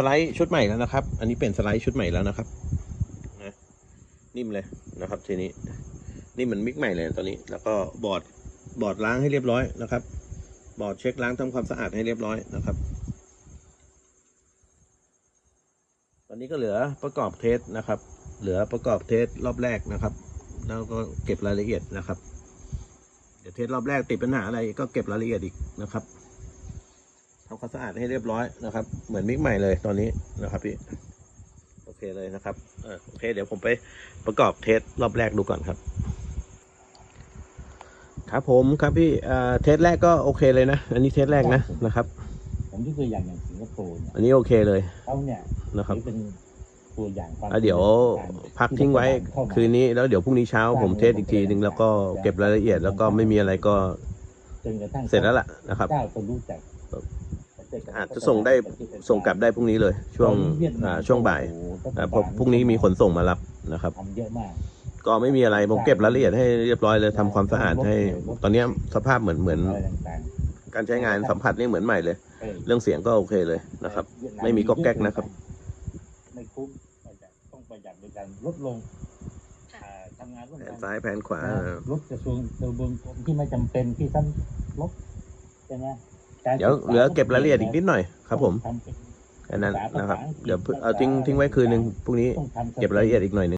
สไลด์ชุดใหม่แล้วนะครับ อันนี้เป็นสไลด์ชุดใหม่แล้วนะครับนะนิ่มเลยนะครับ ทีนี้ นี่มันมิกใหม่เลยตอนนี้ แล้วก็บอร์ดบอร์ดล้างให้เรียบร้อยนะครับ บอร์ดเช็คล้างทำความสะอาดให้เรียบร้อยนะครับ ตอนนี้ก็เหลือประกอบเทสนะครับ เหลือประกอบเทสรอบแรกนะครับ แล้วก็เก็บรายละเอียดนะครับ เดี๋ยวเทสรอบแรกติดปัญหาอะไรก็เก็บรายละเอียดอีกนะครับ ทำความสะอาดให้เรียบร้อยนะครับ เหมือนมิกใหม่เลยตอนนี้นะครับพี่โอเคเลยนะครับเออโอเค เดี๋ยวผมไปประกอบเทสรอบแรกดูก่อนครับ ครับผมครับพี่เอ่อเทสแรกก็โอเคเลยนะ อันนี้เทสแรกนะนะครับ ผมยกตัวอย่างอย่างสิงคโปร์เนี่ยอันนี้โอเคเลยเขาเนี่ยนะครับถือเป็นตัวอย่างความอะเดี๋ยวพักทิ้งไว้คืนนี้แล้วเดี๋ยวพรุ่งนี้เช้าผมเทสอีกทีหนึ่งแล้วก็เก็บรายละเอียดแล้วก็ไม่มีอะไรก็จนกระทั่งเสร็จแล้วล่ะนะครับเจ้าคนรู้จัก อาจจะส่งได้ส่งกลับได้พรุ่งนี้เลย ช่วงอ่าช่วงบ่ายอ่าเพราะพรุ่งนี้มีขนส่งมารับนะครับ ทำเยอะมาก ก็ไม่มีอะไรผมเก็บรายละเอียดให้เรียบร้อยเลยทำความสะอาดให้ ตอนเนี้ยสภาพเหมือนเหมือน อะไรต่างการใช้งานสัมผัสนี่เหมือนใหม่เลย ๆเออเรื่องเสียงก็โอเคเลยนะครับเวียดนาไม่มีก๊อกแก๊กนะครับ ไม่คุ้มอาจจะต้องประหยัดในการลดลงอ่าทำงานร่วมแผกัน นซ้ายแผนขวา ลดกระทรวงกระบวนการที่ไม่จำเป็นที่ท่านลดใช่ไหมการ เดี๋ยวเหลือเก็บรายละเอียดอีกนิดหน่อยครับ ผมทำเป็นแค่นั้นนะครับ เดี๋ยวเอาทิ้งทิ้งไว้คืนหนึ่งพรุ่งนี้ต้องทำเก็บรายละเอียดอีกหน่อยหนึง